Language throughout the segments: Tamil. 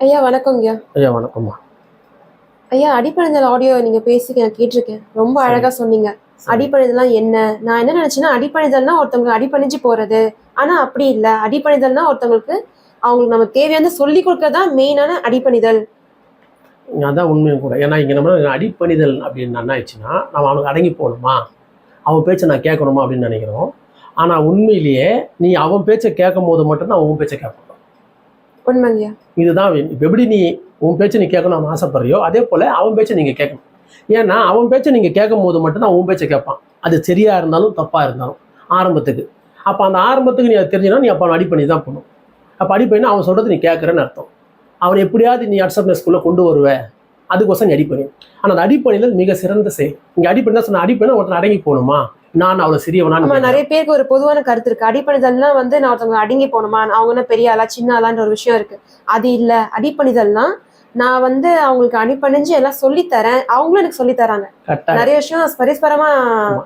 ஐயா வணக்கம் ஐயா. ஐயா வணக்கம்மா. ஐயா அடிப்படைஞ்சல் ஆடியோ நீங்க பேசி நான் கேட்டிருக்கேன். ரொம்ப அழகா சொன்னீங்க. அடிப்படைதல்லாம் என்ன? நான் என்ன நினைச்சேன்னா அடிப்படைதல்னா ஒருத்தவங்க அடிப்பணிஞ்சு போறது. ஆனா அப்படி இல்ல. அடிப்படைதல்னா ஒருத்தவங்களுக்கு அவங்களுக்கு நம்ம தேவையான சொல்லி கொடுக்கறதா மெயினான அடிப்பணிதல். அதான் உண்மையும் கூட. ஏன்னா இங்கே நம்ம அடிப்பணிதல் அப்படின்னு என்ன ஆயிடுச்சுன்னா நம்ம அவனுக்கு அடங்கி போகணுமா? அவன் பேச்சை நான் கேட்கணுமா அப்படின்னு நினைக்கிறோம். ஆனால் உண்மையிலேயே நீ அவன் பேச்சை கேட்கும் போது மட்டும்தான் அவன் பேச்சை கேட்கணும் உண்மைங்கய்யா. இதுதான் இப்போ எப்படி நீ உன் பேச்சை நீ கேட்கணும்னு ஆசைப்படுறியோ அதே போல் அவன் பேச்சை நீங்கள் கேட்கணும். ஏன்னா அவன் பேச்சை நீங்கள் கேட்கும் போது மட்டும்தான் உன் பேச்சை கேட்பான். அது சரியாக இருந்தாலும் தப்பாக இருந்தாலும் ஆரம்பத்துக்கு. அப்போ அந்த ஆரம்பத்துக்கு நீ அதை தெரிஞ்சுனா நீ அப்போ அடி அடிப்பணி தான் பண்ணும் அப்போ அடிப்பணினா அவன் சொல்கிறது நீ கேட்குறேன்னு அர்த்தம். அவன் எப்படியாவது நீ அட்சப்னஸ்குள்ளே கொண்டு வருவ அதுக்கோசம் நீ அடிப்பணி ஆனால் அந்த அடிப்பணியில் மிக சிறந்த செயல். இங்கே அடிப்பணி தான் சொன்ன அடிப்பணி ஒருத்தன் அடங்கி போகணுமா? நான் அவ்வளோ ஆமா சிறியவனான்னு நிறைய பேருக்கு ஒரு பொதுவான கருத்து இருக்கு. அடிப்பணிதல்னா வந்து நான் ஒருத்தவங்க அடங்கி போகணுமா? அவங்க என்ன பெரிய ஆளா சின்ன ஆளான்ற ஒரு விஷயம் இருக்கு. அது இல்ல. அடிப்பணிதல்னா நான் வந்து அவங்களுக்கு அடிப்பணிஞ்சு எல்லாம் சொல்லி தரேன் அவங்களும் எனக்கு சொல்லி தராங்க நிறைய விஷயம் பரிஸ்பரமா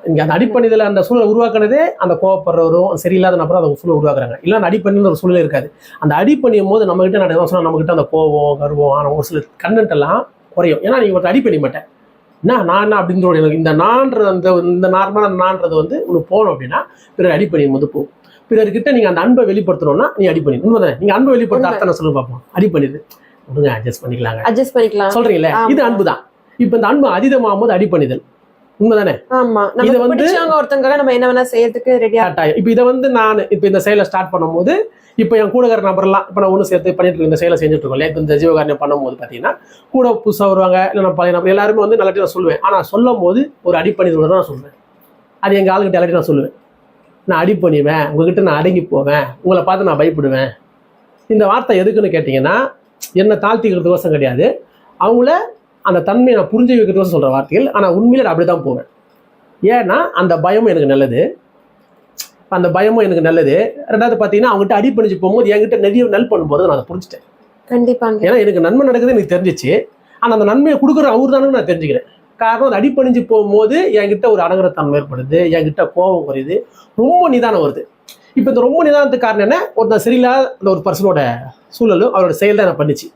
இங்கே அந்த அடிப்பணிதில் அந்த சூழலை உருவாக்குனதே அந்த கோவப்படுறவரும் சரியில்லாத நபரும் அந்த சூழலை உருவாக்குறாங்க. இல்லை அந்த அடிப்பணின்னு ஒரு சூழலே இருக்காது. அந்த அடிப்பணியும் போது நம்மகிட்ட நான் என்ன சொன்னா நம்மகிட்ட அந்த கோவம் கர்வம் ஒரு சில கண்டென்ட் எல்லாம் குறையும். ஏன்னா நீங்க ஒருத்தர் அடிப்பணி மாட்டேன். என்ன நான் என்ன அப்படின்ற எனக்கு இந்த நான்றது அந்த இந்த நார்மலான நான்றது வந்து உனக்கு போகணும் அப்படின்னா பிறர் அடிப்பணியும் போது போகும் பிறர்கிட்ட நீங்க அந்த அன்பை வெளிப்படுத்தணும்னா நீ அடிப்பணி உண்மைதானே? நீங்க அன்பை வெளிப்படுத்த அர்த்தம் நான் சொல்லுங்க பார்ப்போம் அடிப்பணிது விடுங்க அட்ஜஸ்ட் பண்ணிக்கலாங்க. அட்ஜஸ்ட் பண்ணிக்கலாம். சொல்றீங்களே இது. அன்பு தான் இப்போ இந்த அன்பு அதீதமாகும் போது அடிப்பணிதல். உண்மைதானே? ஆமா. இதை வந்து- ஒருத்தவங்க நம்ம என்ன வேணா செய்யறதுக்கு ரெடியா இப்போ இதை வந்து நான் இப்போ இந்த செயலை ஸ்டார்ட் பண்ணும்போது இப்போ என் கூட இருக்கிற நபர்லாம் இப்போ நான் ஒன்று சேர்த்து பண்ணிட்டு இருக்கேன். இந்த செயலை செஞ்சுட்டு இருக்கோம் இல்லையா? இப்போ இந்த ஜீவகாரணியம் பண்ணும்போது பார்த்தீங்கன்னா கூட புதுசாக வருவாங்க இல்லை நான் பழைய நபர் எல்லாருமே வந்து நல்ல நான் சொல்லுவேன். ஆனால் சொல்லும் போது ஒரு அடிப்பணிதோட தான் நான் சொல்லுவேன். அது எங்கள் ஆளுகிட்ட எல்லாத்தையும் நான் சொல்லுவேன். நான் அடிப்பணிவேன் உங்ககிட்ட நான் அடங்கி போவேன் உங்களை பார்த்து நான் பயப்படுவேன். இந்த வார்த்தை எதுக்குன்னு கேட்டிங்கன்னா என்னை தாழ்த்திக்கிறதுக்கோசம் கிடையாது. அவங்கள அந்த தன்மையை நான் புரிஞ்சு வைக்கிறதுக்கோசம் சொல்கிற வார்த்தைகள் ஆனால் உண்மையில அப்படி தான் போவேன். ஏன்னா அந்த பயமும் எனக்கு நல்லது. அந்த பயமும் எனக்கு நல்லது. ரெண்டாவது பார்த்தீங்கன்னா அவங்ககிட்ட அடிப்பணிச்சு போகும்போது என்கிட்ட நிறைய நல் பண்ணும்போது நான் அதை புரிஞ்சுட்டேன். கண்டிப்பாங்க. ஏன்னா எனக்கு நன்மை நடக்குது எனக்கு தெரிஞ்சிச்சு. ஆனால் அந்த நன்மையை கொடுக்குற அவர் நான் தெரிஞ்சுக்கிறேன். காரணம் அது அடிப்பணிஞ்சு போகும்போது என்கிட்ட ஒரு அடங்குற தன்மை ஏற்படுது. என்கிட்ட கோபம் குறையுது. ரொம்ப நிதானம் வருது. இப்போ இந்த ரொம்ப நிதானத்துக்கு காரணம் என்ன? ஒருத்தன் சரியில்லாத அந்த ஒரு பர்சனோட சூழலும் அவரோட செயல் தான் நான் பண்ணிச்சு.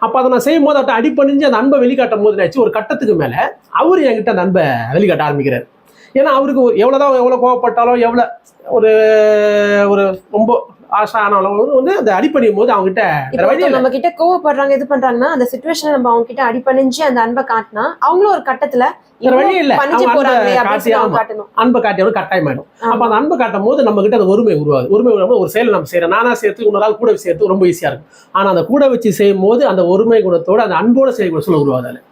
அப்போ அதை நான் செய்யும் போது அவர்கிட்ட அடிப்பணிஞ்சு அந்த அன்பை வெளிக்காட்டும் போது நினச்சி ஒரு கட்டத்துக்கு மேலே அவர் என்கிட்ட அந்த அன்பை வெளிக்காட்ட ஆரம்பிக்கிறார். ஏன்னா அவருக்கு ஒரு எவ்வளோதான் எவ்வளோ கோவப்பட்டாலும் எவ்வளோ ஒரு ஒரு ரொம்ப ஆனாலும் வந்து அந்த அடிப்பணியும் போது ஒருத்தவங்க இல்லை. நம்ம கிட்ட கோவப்படுறாங்க இது பண்றாங்கன்னா அந்த சுச்சுவேஷன்ல நம்ம அவங்க கிட்ட அடிப்பணிஞ்சு அந்த அன்பை காட்டினா அவங்களும் ஒரு கட்டத்துல அவங்க அன்பை காட்டி சொல்லி அவங்க காட்டியவனும் கட்டாயமாயிடும். அப்போ. அந்த அன்பை காட்டும் போது நம்ம கிட்ட அந்த ஒருமை உருவாது ஒருமை உருவாகும் ஒரு செயலை நம்ம செய்யறோம். நானா சேர்த்து இன்னொரு ஆள் கூட சேர்த்து ரொம்ப ஈஸியா இருக்கும். ஆனா அந்த கூட வச்சு செய்யும் போது அந்த ஒருமை குணத்தோட அந்த அன்போட செய்யக்கூடிய சூழல் உருவாது அதுல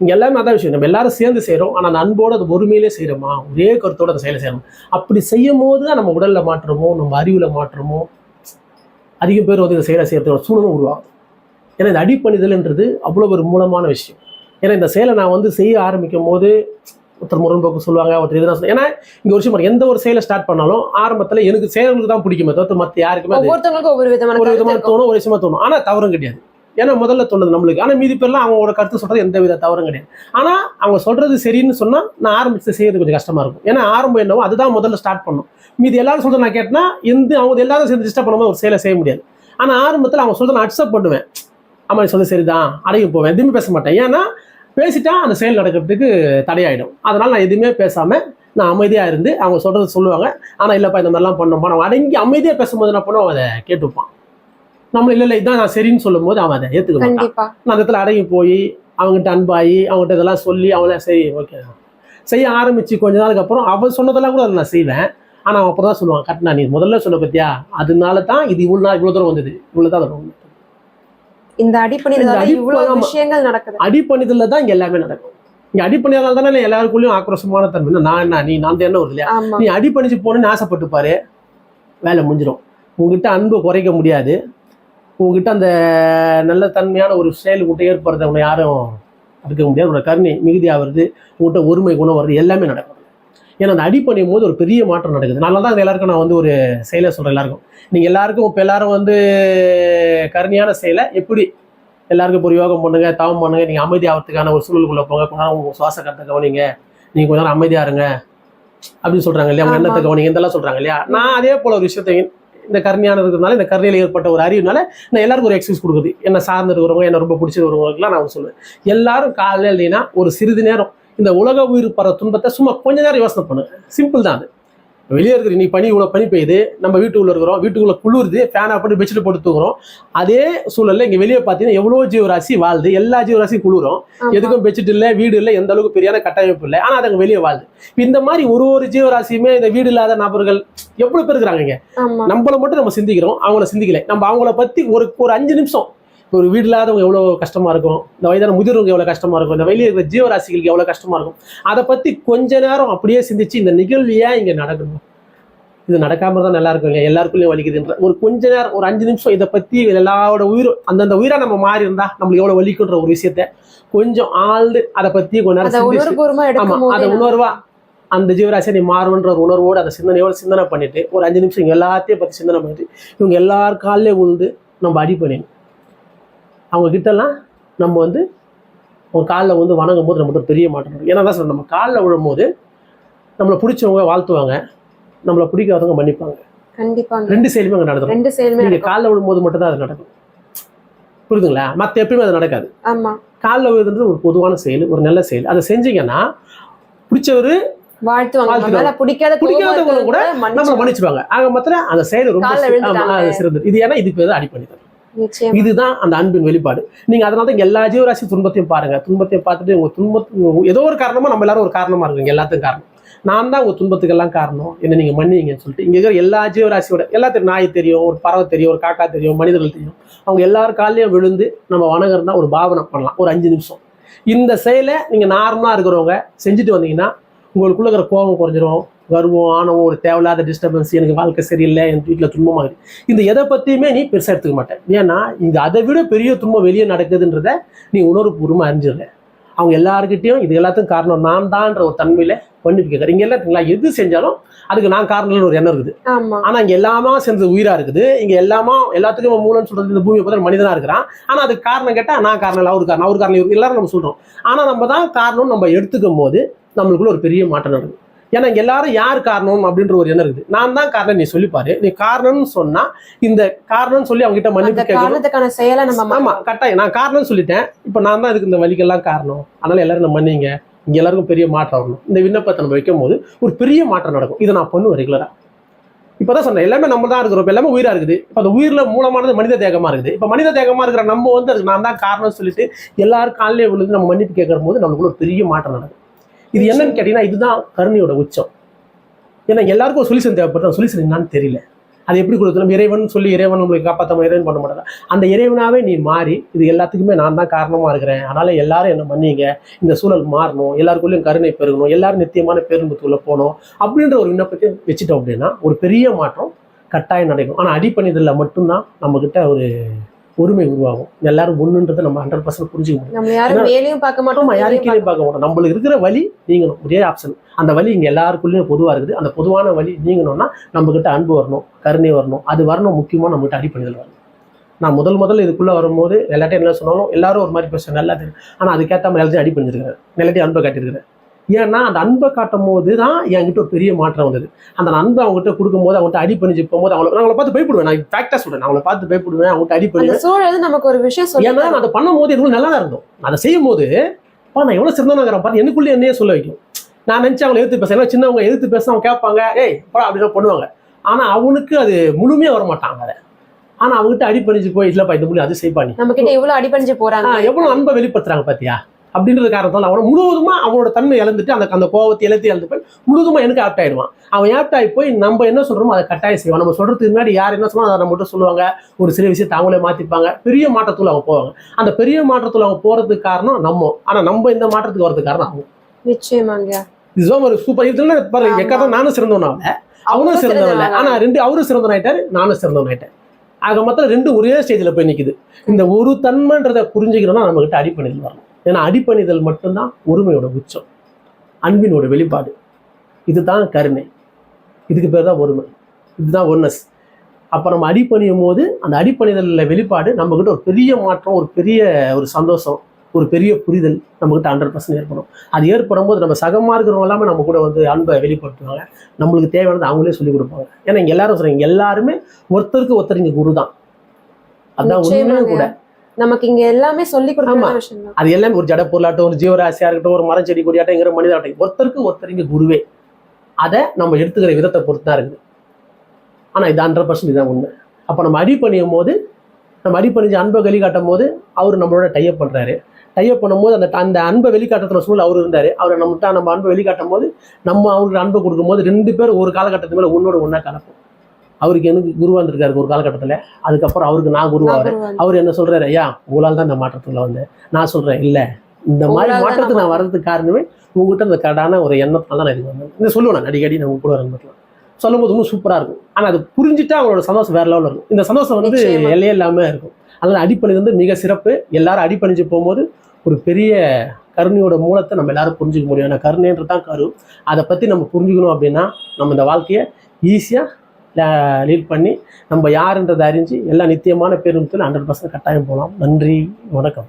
இங்க எல்லாமே அதான் விஷயம். நம்ம எல்லாரும் சேர்ந்து செய்றோம். ஆனா அந்த அன்போட அந்த ஒருமையிலே செய்யறோமா ஒரே கருத்தோட அந்த செயலை செய்யணும் அப்படி செய்யும் போது தான் நம்ம உடல்ல மாற்றமோ நம்ம அறிவுல மாற்றமோ அதிக பேர் வந்து இந்த செயலை செய்யறதோட சூழலும் உருவாகும் ஏன்னா இந்த அடிப்பணிதல்ன்றது அவ்வளோ ஒரு மூலமான விஷயம். ஏன்னா இந்த செயலை நான் வந்து செய்ய ஆரம்பிக்கும் போது ஒருத்தர் முரண்போக்கு சொல்லுவாங்க ஒருத்தர் எதுனா சொல்லுவாங்க ஏன்னா இங்க ஒரு விஷயம் எந்த ஒரு செயலை ஸ்டார்ட் பண்ணாலும் ஆரம்பத்துல எனக்கு செயல்களுக்கு தான் பிடிக்குமே தவிர்த்து மற்ற யாருக்குமே அது ஒவ்வொருத்தவங்களுக்கும் ஒவ்வொரு விதமான ஒரு கருத்து விதமா இருக்கும். தோணும் ஒரு விஷயமா தோணும். ஆனா தவறும் கிடையாது. ஏன்னா முதல்ல தோணுது நம்மளுக்கு. ஆனால் மீதி பேர்லாம் அவங்களோட கருத்து சொல்கிறது எந்த வித தவறும் கிடையாது. ஆனால் அவங்க சொல்கிறது சரின்னு சொன்னால் நான் ஆரம்பித்து செய்யறது கொஞ்சம் கஷ்டமாக இருக்கும். ஏன்னா ஆரம்பம் என்னவோ அதுதான் முதல்ல ஸ்டார்ட் பண்ணும். மீதி எல்லாரும் சொல்கிறது நான் கேட்டேன்னா எந்த அவங்க எல்லாரும் சேர்ந்து டிஸ்டர்ப் பண்ணும்போது ஒரு செயலை செய்ய முடியாது. ஆனால் ஆரம்பத்தில் அவங்க சொல்கிறத நான் அக்செப்ட் பண்ணுவேன். அம்மா நீ சொல்றது சரிதான். அடங்கி போவேன். எதுவுமே பேச மாட்டேன். ஏன்னா பேசிட்டா அந்த செயல் நடக்கிறதுக்கு தடையாயிடும். அதனால் நான் எதுவுமே பேசாமல் நான் அமைதியாக இருந்து அவங்க சொல்கிறது சொல்லுவாங்க. ஆனால் இல்லைப்பா இந்த மாதிரிலாம் பண்ணோமா நம்ம அடங்கி அமைதியாக பேசும்போது என்ன பண்ணுவோம் அதை கேட்டுப்பான். நம்ம இல்ல இல்ல இதான் நான் சரின்னு சொல்லும்போது அவன் அதை ஏத்துக்க மாட்டான். அந்த இடத்துல அடங்கி போய் அவங்ககிட்ட அன்பாகி அவங்ககிட்ட இதெல்லாம் சொல்லி அவங்கள சரி ஓகே செய்ய ஆரம்பிச்சு கொஞ்ச நாளுக்கு அப்புறம் அவன் சொன்னதெல்லாம் கூட அதை நான் செய்வேன். ஆனால் அவன் அப்போ தான் சொல்லுவான் கரெக்ட் நீ முதல்ல சொன்ன பத்தியா? அதனால தான் இது இவ்வளோ நாள் இவ்வளோ தூரம் வந்தது. இவ்வளோ தான். இந்த அடிப்பணிதலால இந்த அடிப்ப- இவ்வளவு ஆமா. விஷயங்கள் நடக்குது. அடிப்பணிதல்ல தான் இங்க எல்லாமே நடக்கும். இங்க அடிப்பணியால தானே எல்லாருக்குள்ளயும் ஆக்ரோஷமான தன்மை. நான் என்ன நீ நான் என்ன வருது இல்லையா? நீ அடிப்பணிச்சு போகணும்னு ஆசைப்பட்டு பாரு. வேலை முடிஞ்சிடும் உங்ககிட்ட அன்பு குறைக்க முடியாது. உங்ககிட்ட அந்த நல்ல தன்மையான ஒரு செயல் உங்கள்கிட்ட ஏற்படுறத உன்னை யாரும் தடுக்க முடியாது. உன்னோட கருணை மிகுதியாக வருது. உங்கள்கிட்ட ஒருமை குணம் வருது. எல்லாமே நடக்கும். ஏன்னா அந்த அடிப்பணியும் போது ஒரு பெரிய மாற்றம் நடக்குது. நல்லா தான் எல்லாருக்கும் நான் வந்து ஒரு செயலை சொல்கிறேன் எல்லாருக்கும். நீங்கள் எல்லாருக்கும் இப்போ எல்லாரும் வந்து கருணையான செயலை எப்படி எல்லாருக்கும் இப்போ யோகம் பண்ணுங்க தவம் பண்ணுங்க நீங்கள் அமைதி ஆகிறதுக்கான ஒரு சூழலுக்குள்ளே போங்க. கொஞ்ச நேரம் உங்கள் சுவாச கட்டை கவனிங்க. நீங்கள் கொஞ்ச நேரம் அமைதியாக இருங்க. அப்படின்னு சொல்கிறாங்க இல்லையா? உங்க ஆமா. எண்ணத்தை கவனிங்க. இதெல்லாம் சொல்கிறாங்க இல்லையா? நான் அதே போல் ஒரு விஷயத்தை இந்த கருணையான இருக்கிறதுனால இந்த கருணையில் ஏற்பட்ட ஒரு அறிவுனால நான் எல்லாருக்கும் ஒரு எக்ஸ்கியூஸ் கொடுக்குது. என்ன சார்ந்து இருக்கிறவங்க என்ன ரொம்ப பிடிச்சிருக்கிறவங்களுக்குலாம் நான் சொல்லுவேன். எல்லாரும் காலையில் இல்லைன்னா ஒரு சிறிது நேரம் இந்த உலக உயிர் படுற துன்பத்தை சும்மா கொஞ்ச நேரம் யோசனை பண்ணுங்க. சிம்பிள் தான் அது. வெளியே இருக்கிற நீ பனி இவ்வளோ பனி பெய்யுது. நம்ம வீட்டுக்குள்ள இருக்கிறோம். வீட்டுக்குள்ள குளிருது ஃபேன் ஆஃப் பண்ணி பெட்ஷீட் போட்டு தூங்குறோம். அதே சூழல்ல இங்க வெளியே பார்த்தீங்கன்னா எவ்வளோ ஜீவராசி வாழுது எல்லா ஜீவராசியும் குளிரும். எதுக்கும் பெட்ஷீட் இல்லை வீடு இல்லை எந்த அளவுக்கு பெரியான கட்டமைப்பு இல்லை. ஆனால் அது அங்கே வெளியே வாழுது. இந்த மாதிரி ஒரு ஒரு ஜீவராசியுமே இந்த வீடு இல்லாத நபர்கள் எவ்வளோ பேர் இருக்கிறாங்க இங்க? நம்மளை மட்டும் நம்ம சிந்திக்கிறோம் அவங்கள சிந்திக்கல. நம்ம அவங்கள பத்தி ஒரு ஒரு அஞ்சு நிமிஷம் ஒரு வீடு இல்லாதவங்க எவ்வளோ கஷ்டமா இருக்கும்? இந்த வயதான முதிர்வங்க எவ்வளோ கஷ்டமா இருக்கும்? இந்த வெளியே இருக்கிற ஜீவராசிகளுக்கு எவ்வளோ கஷ்டமா இருக்கும்? அதை பத்தி கொஞ்ச நேரம் அப்படியே சிந்திச்சு இந்த நிகழ்வு ஏன் இங்க நடக்கணும்? இது நடக்காம தான் நல்லா இருக்குங்க எல்லாருக்குள்ளேயும் வலிக்குதுன்ற ஒரு கொஞ்ச நேரம் ஒரு அஞ்சு நிமிஷம் இதை பத்தி எல்லாரோட உயிரும் அந்தந்த உயிரா நம்ம மாறி இருந்தா நம்மளுக்கு எவ்வளவு வலிக்குன்ற ஒரு விஷயத்த கொஞ்சம் ஆழ்ந்து அதை பத்தி கொஞ்ச நேரம் அத சிந்திச்சு உணர்வுபூர்வமா ஆமா எடுக்கும் அதை உணர்வா அந்த ஜீவராசியை நீ மாறுவன்ற ஒரு உணர்வோடு அந்த சிந்தனையோட சிந்தனை பண்ணிட்டு ஒரு அஞ்சு நிமிஷம் எல்லாத்தையும் பத்தி சிந்தனை பண்ணிட்டு இவங்க எல்லார் உழுந்து நம்ம அடி அவங்க கிட்டலாம் நம்ம வந்து அவங்க காலில் வந்து வணங்கும் போது நம்மகிட்ட பெரிய மாற்றம் ஏன்னா தான் நம்ம காலில் விழும்போது நம்மளை பிடிச்சவங்க வாழ்த்துவாங்க நம்மளை பிடிக்காதவங்க மன்னிப்பாங்க. கண்டிப்பாங்க. ரெண்டு செயலுமே அங்கே நடக்கும் ரெண்டு செயலுமே நீங்க நடக்கும். காலில் விழும்போது மட்டும் தான் அது நடக்கும். புரியுதுங்களா? மற்ற எப்பயுமே அது நடக்காது. ஆமா. காலில் விழுதுன்றது ஒரு பொதுவான செயல் ஒரு நல்ல செயல். அதை செஞ்சீங்கன்னா பிடிச்சவரு வாழ்த்துவாங்க. பிடிக்காத பிடிக்காதவங்க கூட நம்மளை மன்னிச்சிருவாங்க. ஆக மொத்தம் அந்த செயல் ரொம்ப சிறந்தது. இது ஏன்னா இது பேர் அடிப்படை இதுதான் அந்த அன்பின் வெளிப்பாடு. நீங்க அதனால தான் எல்லா ஜீவராசி துன்பத்தையும் பாருங்க. துன்பத்தையும் பார்த்துட்டு உங்க துன்பத்து ஏதோ ஒரு காரணமா நம்ம எல்லாரும் ஒரு காரணமா இருக்கீங்க எல்லாத்துக்கும் காரணம். நான் தான் உங்க துன்பத்துக்கெல்லாம் காரணம். என்ன நீங்க மன்னிங்கன்னு சொல்லிட்டு இங்க இருக்கிற எல்லா ஜீவராசியோட எல்லாத்துக்கும் நாய் தெரியும் ஒரு பறவை தெரியும் ஒரு காக்கா தெரியும் மனிதர்கள் தெரியும். அவங்க எல்லார் காலையும் விழுந்து நம்ம வணங்குறதுனா ஒரு பாவனை பண்ணலாம். ஒரு அஞ்சு நிமிஷம். இந்த செயலை நீங்க நார்மலா இருக்கிறவங்க செஞ்சுட்டு வந்தீங்கன்னா உங்களுக்குள்ள இருக்கிற கோபம் குறைஞ்சிரும். கர்வம் ஆணவம் ஒரு தேவையில்லாத டிஸ்டர்பன்ஸ் எனக்கு வாழ்க்கை சரியில்லை என் வீட்டில் துன்பமாக இருக்கு இந்த எதை பற்றியுமே நீ பெருசாக எடுத்துக்க மாட்டேன். ஏன்னா இங்கே அதை விட பெரிய துன்பம் வெளியே நடக்குதுன்றத நீ உணர்வுபூர்வமாக அறிஞ்சிடுற அவங்க எல்லாருக்கிட்டையும் இது எல்லாத்துக்கும் காரணம் நான் தான்ற ஒரு தன்மையில மன்னிப்பு கேட்குறேன் இங்கே எல்லாத்துங்களா எது செஞ்சாலும் அதுக்கு நான் காரணம்னு ஒரு எண்ணம் இருக்குது. ஆமா. ஆனா இங்க எல்லாமா சேர்ந்தது உயிரா இருக்குது. இங்க எல்லாமா எல்லாத்துக்கும் மூலம்னு சொல்றது இந்த பூமியை பார்த்தா மனிதனா இருக்கிறான். ஆனா அதுக்கு காரணம் கேட்டா நான் காரணம் இல்லை அவரு காரணம் அவர் காரணம் எல்லாரும் நம்ம சொல்றோம். ஆனா நம்ம தான் காரணம் நம்ம எடுத்துக்கும் போது நம்மளுக்குள்ள ஒரு பெரிய மாற்றம் நடக்குது. ஏன்னா இங்க எல்லாரும் யார் காரணம் அப்படின்ற ஒரு எண்ணம் இருக்குது. நான் தான் காரணம் நீ சொல்லிப்பாரு. நீ காரணம்னு சொன்னா இந்த காரணம்னு சொல்லி அவங்க கிட்ட மன்னிப்பு காரணத்துக்கான செயலை நம்ம ஆமா கட்டாயம். நான் காரணம் சொல்லிட்டேன். இப்போ நான் தான் இதுக்கு இந்த வலிக்கெல்லாம் காரணம். அதனால எல்லாரும் நம்ம மன்னிங்க. இங்க எல்லாருக்கும் பெரிய மாற்றம் வரணும் இந்த விண்ணப்பத்தை நம்ம வைக்கும் போது ஒரு பெரிய மாற்றம் நடக்கும். இதை நான் பண்ணுவேன் ரெகுலரா இப்பதான் சொன்னேன். எல்லாமே நம்ம தான் இருக்கிறோம். எல்லாமே உயிரா இருக்குது. இப்ப அந்த உயிர்ல மூலமானது மனித தேகமா இருக்குது. இப்ப மனித தேகமா இருக்கிற நம்ம வந்து அதுக்கு நான் தான் காரணம் சொல்லிட்டு எல்லாரும் காலையிலே விழுந்து நம்ம மன்னிப்பு கேட்கிற போது நம்மளுக்குள்ள ஒரு பெரிய மாற்றம் நடக்கும். இது என்னன்னு கேட்டீங்கன்னா இதுதான் கருணையோட உச்சம். ஏன்னா எல்லாருக்கும் ஒரு சொல்யூஷன் தேவைப்படுது. சொல்யூஷன் என்னன்னு தெரியல. அது எப்படி கொடுத்தோம் இறைவன் சொல்லி இறைவன் நம்மளுக்கு காப்பாற்ற இறைவன் பண்ண மாட்டாங்க. அந்த இறைவனாவே நீ மாறி இது எல்லாத்துக்குமே நான் தான் காரணமாக இருக்கிறேன். அதனால எல்லாரும் என்ன பண்ணீங்க? இந்த சூழல் மாறணும். எல்லாருக்குள்ளேயும் கருணை பெருகணும். எல்லாரும் நித்தியமான பேருந்துக்குள்ளே போகணும். அப்படின்ற ஒரு விண்ணப்பத்தை வச்சுட்டோம் அப்படின்னா ஒரு பெரிய மாற்றம் கட்டாயம் நடக்கும் ஆனால் அடிப்பணிதலில் மட்டும்தான் நம்மக்கிட்ட ஒரு ஒருமை உருவாகும். எல்லாரும் ஒன்றுன்றதை நம்ம ஹண்ட்ரட் பர்சன்ட் புரிஞ்சுக்க முடியும். யாரும் பார்க்க மாட்டோம் யாரும் கீழே பார்க்க மாட்டோம். நம்மளுக்கு இருக்கிற வழி நீங்கணும். ஒரே ஆப்ஷன் அந்த வழி இங்கே எல்லாருக்குள்ளேயும் பொதுவாக இருக்குது. அந்த பொதுவான வழி நீங்கணும்னா நம்மக்கிட்ட அன்பு வரணும் கருணை வரணும். அது வரணும் முக்கியமாக நம்மகிட்ட அடிப்படையில் வரணும். நான் முதல் முதல்ல இதுக்குள்ளே வரும்போது எல்லாத்தையும் என்ன சொன்னாலும் எல்லாரும் ஒரு மாதிரி பேசுவாங்க நல்லா தெரியும். ஆனால் அதுக்கேற்ற மாதிரி எல்லாத்தையும் அடி பண்ணிருக்கிறேன் எல்லாத்தையும் அன்பை காட்டியிருக்கிறேன் ஏன்னா அந்த அன்பை காட்டும் போது தான் என்கிட்ட ஒரு பெரிய மாற்றம் வந்தது. அந்த அன்பை அவங்ககிட்ட கொடுக்கும்போது அவங்ககிட்ட அடி பண்ணி போகும்போது அவங்கள நான் அவங்கள பார்த்து பயப்படுவேன். நான் ஃபேக்டாக சொல்றேன். அவங்கள பார்த்து பயப்படுவேன். அவங்ககிட்ட அடி பண்ணி அந்த சூழல் நமக்கு ஒரு விஷயம் ஏன்னா நான் அதை பண்ணும்போது எதுவும் நல்லா தான் இருந்தோம் அதை செய்யும் போது பா நான் எவ்வளோ சிறந்தவங்கிறேன் பார்த்து எனக்குள்ளே என்னையே சொல்ல வைக்கும். நான் நினச்சி அவங்களை எதிர்த்து பேசுறேன். ஏன்னா சின்னவங்க எதிர்த்து பேச அவங்க கேட்பாங்க ஏய் போடா அப்படின்னு பண்ணுவாங்க. ஆனால் அவனுக்கு அது முழுமையாக வர மாட்டாங்க அதை ஆனால் அவங்ககிட்ட அடி பண்ணிச்சு போய் இல்லைப்பா இந்த புள்ளி அது செய்ப்பா நீ நம்ம கிட்ட எவ்வளவு அடிபணிஞ்சு போறாங்க? ஆ, எவ்வளவு அன்பை வெளிப்படுத்துறாங்க பாத்தியா? அப்படின்றது காரணத்தால் அவனை முழுவதுமா அவனோட தன்மை இழந்துட்டு அந்த அந்த கோவத்தை இழத்தி இழந்து போய் முழுவதுமா எனக்கு ஆப்ட் ஆயிடுவான். அவன் ஆப்ட் ஆகி போய் நம்ம என்ன சொல்றோமோ அதை கட்டாயம் செய்வான். நம்ம சொல்றதுக்கு முன்னாடி யார் என்ன சொன்னா அதை நம்மகிட்ட சொல்லுவாங்க. ஒரு சில விஷயத்தை அவங்களே மாத்திப்பாங்க. பெரிய மாற்றத்துல அவங்க போவாங்க. அந்த பெரிய மாற்றத்துல அவங்க போறதுக்கு காரணம் நம்ம. ஆனா நம்ம இந்த மாற்றத்துக்கு வரதுக்கு காரணம் அவங்க. நிச்சயமாங்க. இதுதான் ஒரு சூப்பர் இதுல பாரு ஆமா. எக்காதான் நானும் சிறந்தவன் அவன். அவனும் சிறந்தவன் ஆனா ரெண்டு அவரும் சிறந்தவன் ஆயிட்டாரு நானும் சிறந்தவன் ஆயிட்டேன் ஆக மொத்தம் ரெண்டு ஒரே ஸ்டேஜ்ல போய் நிக்குது. இந்த ஒரு தன்மைன்றதை புரிஞ்சுக்கணும்னா நம்ம கிட்ட அடிப்பணிதல் வரணும். ஏன்னா அடிப்பணிதல் மட்டும்தான் ஒருமையோட உச்சம் அன்பினோட வெளிப்பாடு. இதுதான் கருணை. இதுக்கு பேர் தான் ஒருமை. இதுதான் ஒன்னஸ் அப்போ நம்ம அடிப்பணியும் போது அந்த அடிப்பணிதலில் வெளிப்பாடு நம்மக்கிட்ட ஒரு பெரிய மாற்றம் ஒரு பெரிய ஒரு சந்தோஷம் ஒரு பெரிய புரிதல் நம்மகிட்ட ஹண்ட்ரட் பர்சன்ட் ஏற்படும். அது ஏற்படும் போது நம்ம சகமா இருக்கிறவங்க எல்லாமே நம்ம கூட வந்து அன்பை வெளிப்படுத்துவாங்க. நம்மளுக்கு தேவையானது அவங்களே சொல்லி கொடுப்பாங்க. ஏன்னா இங்க எல்லாரும் சொல்றாங்க எல்லாருமே ஒருத்தருக்கு ஒருத்தர் இங்க குரு தான் அதான் உண்மையும் நிச்சயமாங்க. கூட. நமக்கு இங்க எல்லாமே சொல்லி கொடுக்குற. விஷயம் அது எல்லாமே ஒரு ஜட பொருளாட்டம் ஒரு ஜீவராசியா இருக்கட்டும் ஒரு மரம் செடி கொடியாட்டங்கிற மனிதாட்டம் ஒருத்தருக்கு ஒருத்தர் இங்க குருவே. அதை நம்ம எடுத்துக்கிற விதத்தை பொறுத்து தான் இருக்குது. ஆனா இது ஹண்ட்ரட் பர்சன்ட் இதான் உண்மை. அப்ப நம்ம அடி பண்ணியும் போது நம்ம அடி பண்ணிஞ்சு அன்பை வெளிக்காட்டும் போது அவர் நம்மளோட டைப் பண்றாரு. டைப் பண்ணும்போது அந்த அந்த அன்பை வெளிக்காட்டுற சூழல் அவர் இருந்தாரு. அவர் நம்மகிட்ட நம்ம அன்பை வெளிக்காட்டும் போது நம்ம அவருக்கு அன்பை கொடுக்கும்போது ரெண்டு பேர் ஒரு காலகட்டத்துக்கு மேல ஒன்னோட ஒண்ணா கலப்போம். அவருக்கு எனக்கு குருவா இருந்திருக்காரு ஒரு காலகட்டத்துல. அதுக்கப்புறம் அவருக்கு நான் குருவாகிறேன். அவர் என்ன சொல்றாரு ஐயா உங்களால் தான் இந்த மாற்றத்துல வந்தேன். நான் சொல்றேன் இல்ல. இந்த மாதிரி மாற்றத்துக்கு நான் வர்றதுக்கு காரணமே உங்ககிட்ட இந்த கடான ஒரு எண்ணத்தால தான் நான் இதுக்கு வந்தேன். இதை சொல்லுவேன் நான் அடிக்கடி நான் உங்க கூட இருந்துக்கலாம் சொல்லும்போது இன்னும் சூப்பரா இருக்கும். ஆனா அது புரிஞ்சுட்டா அவங்களோட சந்தோஷம் வேற லெவலில் இருக்கும். இந்த சந்தோஷம் வந்து. எல்லையே இல்லாம இருக்கும். அதனால அடிப்படை வந்து மிக சிறப்பு. எல்லாரும் அடிப்பணிஞ்சு போகும்போது ஒரு பெரிய கருணையோட மூலத்தை நம்ம எல்லாரும் புரிஞ்சுக்க முடியும். ஏன்னா கருணைன்றது தான் கரு. அதை பத்தி நம்ம புரிஞ்சுக்கணும் அப்படின்னா நம்ம இந்த வாழ்க்கையை ஈஸியா லீட் பண்ணி நம்ம யாருன்றதை அறிஞ்சு எல்லா நித்தியமான பேருந்துல ஹண்ட்ரட் பர்சன்ட் கட்டாயம் போகலாம். நன்றி வணக்கம்.